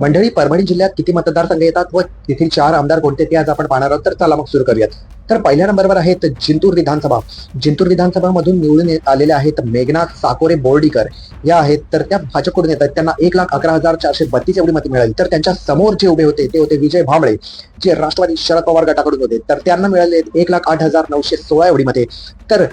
मंडळी परभणी जिल्ह्यात किती मतदारसंघ येतात व तेथील चार आमदार कोणते ते आज आपण पाहणार आहोत? तर चला मग सुरू करूयात. तर पहिल्या नंबरवर आहेत जिंतूर विधानसभा. जिंतूर विधानसभामधून निवडून आलेले आहेत मेघनाथ साकोरे बोर्डीकर. या आहेत तर त्या भाजपकडून येतात. त्यांना एक लाख अकरा हजार चारशे बत्तीस एवढी मतं मिळाली. तर त्यांच्यासमोर जे उभे होते ते होते विजय भांबळे जे राष्ट्रवादी शरद पवार गटाकडून होते. तर त्यांना मिळाले एक लाख आठ हजार नऊशे सोळा एवढी मते. तर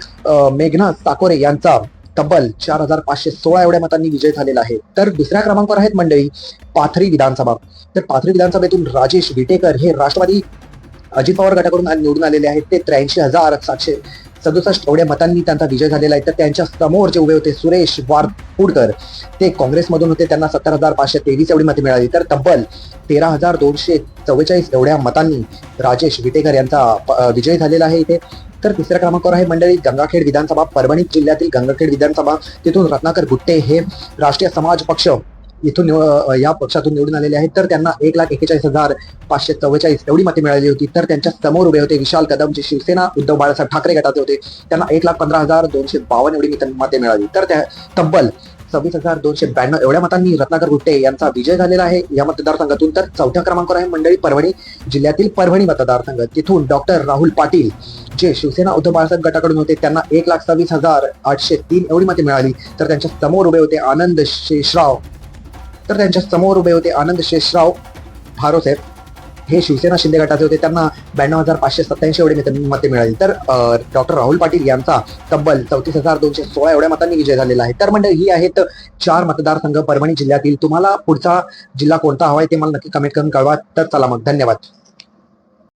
मेघनाथ साकोरे यांचा तब्बल चार हजार पाचशे सोळा एवढ्या मतांनी विजय झालेला आहे. तर दुसऱ्या क्रमांकावर आहेत मंडळी पाथरी विधानसभा. तर पाथरी विधानसभेतून राजेश विटेकर हे राष्ट्रवादी अजित पवार गटाकडून निवडून आलेले आहेत. ते त्र्याऐंशी हजार सातशे सदुसष्ट एवढ्या मतांनी त्यांचा विजय झालेला आहे. तर त्यांच्यासमोर जे उभे होते सुरेश वारपुडकर ते काँग्रेसमधून होते. त्यांना सत्तर हजार पाचशे तेवीस एवढी मते मिळाली. तर तब्बल तेरा हजार दोनशे चव्वेचाळीस एवढ्या मतांनी राजेश विटेकर यांचा विजय झालेला आहे इथे. तर तिसऱ्या क्रमांकावर आहे मंडळी गंगाखेड विधानसभा परभणी जिल्ह्यातील गंगाखेड विधानसभा. तिथून रत्नाकर गुट्टे हे राष्ट्रीय समाज पक्ष इथून या पक्षातून निवडून आलेले आहेत. तर त्यांना एक लाख एकेचाळीस हजार पाचशे चव्वेचाळीस एवढी मते मिळाली होती. तर त्यांच्यासमोर उभे होते विशाल कदम जे शिवसेना उद्धव बाळासाहेब ठाकरे गटाचे होते. त्यांना एक लाख पंधरा हजार दोनशे बावन्न एवढी मते मिळाली. तर त्या तब्बल सव्वीस हजार दोनशे ब्याण्णव एवढ्या मतांनी रत्नाकर गुट्टे यांचा विजय झालेला आहे. या मतदारसंघातून तर चौथ्या क्रमांकावर आहे मंडळी परभणी जिल्ह्यातील परभणी मतदारसंघ. तिथून डॉक्टर राहुल पाटील जे शिवसेना उद्धव बाळासाहेब गटाकडून होते त्यांना एक लाख सव्वीस हजार आठशे तीन एवढी मते मिळाली. तर त्यांच्यासमोर उभे होते आनंद शेषराव. तर त्यांच्यासमोर उभे होते आनंद शेषराव भारोसाहेब हे शिवसेना शिंदे गटाचे होते त्यांना ब्याण्णव हजार पाचशे सत्याऐंशी एवढे मते- मते मिळाली. तर डॉक्टर राहुल पाटील यांचा तब्बल चौतीस हजार दोनशे सोळा एवढ्या मतांनी विजय झालेला आहे. तर म्हणजे ही आहेत चार मतदारसंघ परभणी जिल्ह्यातील. तुम्हाला पुढचा जिल्हा कोणता हवाय ते मला नक्की कमेंट करून कळवा. तर चला मग धन्यवाद.